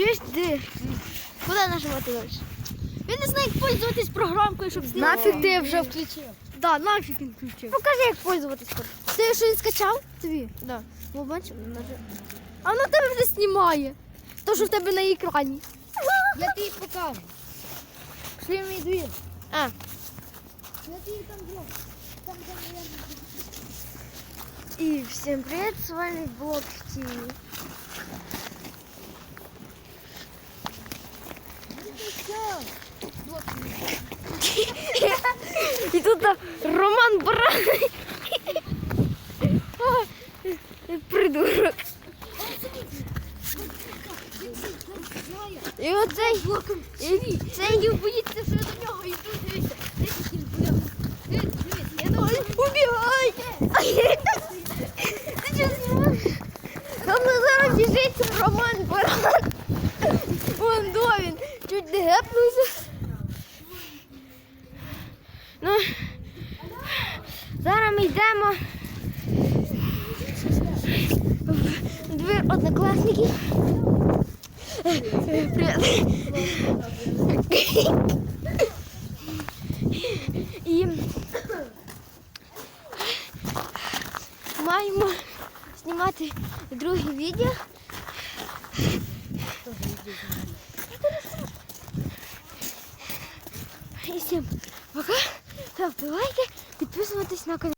Чуєш, ти? Куди нажимати далі? Він не знає, як пользуватись програмкою, щоб знімати. Нафіг ти вже включив. Да, нафіг він включив. Покажи, як пользуватись. Ти що він скачав? Тобі? Да. Ну, бачиш, а воно тебе вже знімає. То, що в тебе на екрані. Я тобі покажу. Пішли в мій двір. А, Я тобі там зроблю. Там, там, я... І всім привіт, з вами Блок ТВ. І тут Роман Баран. Придурок. І оцей і цей боїться, що до нього дивися. Дивись, дивись, я думаю, убігай! Ти що знімаєш? Там зараз біжить Роман Баран. Вон до він. Чуть не гепнувся. Ну, зараз ми йдемо в двір однокласників. Привіт. І маємо знімати друге відео. І всім пока. Ставте лайки, підписуйтесь на канал.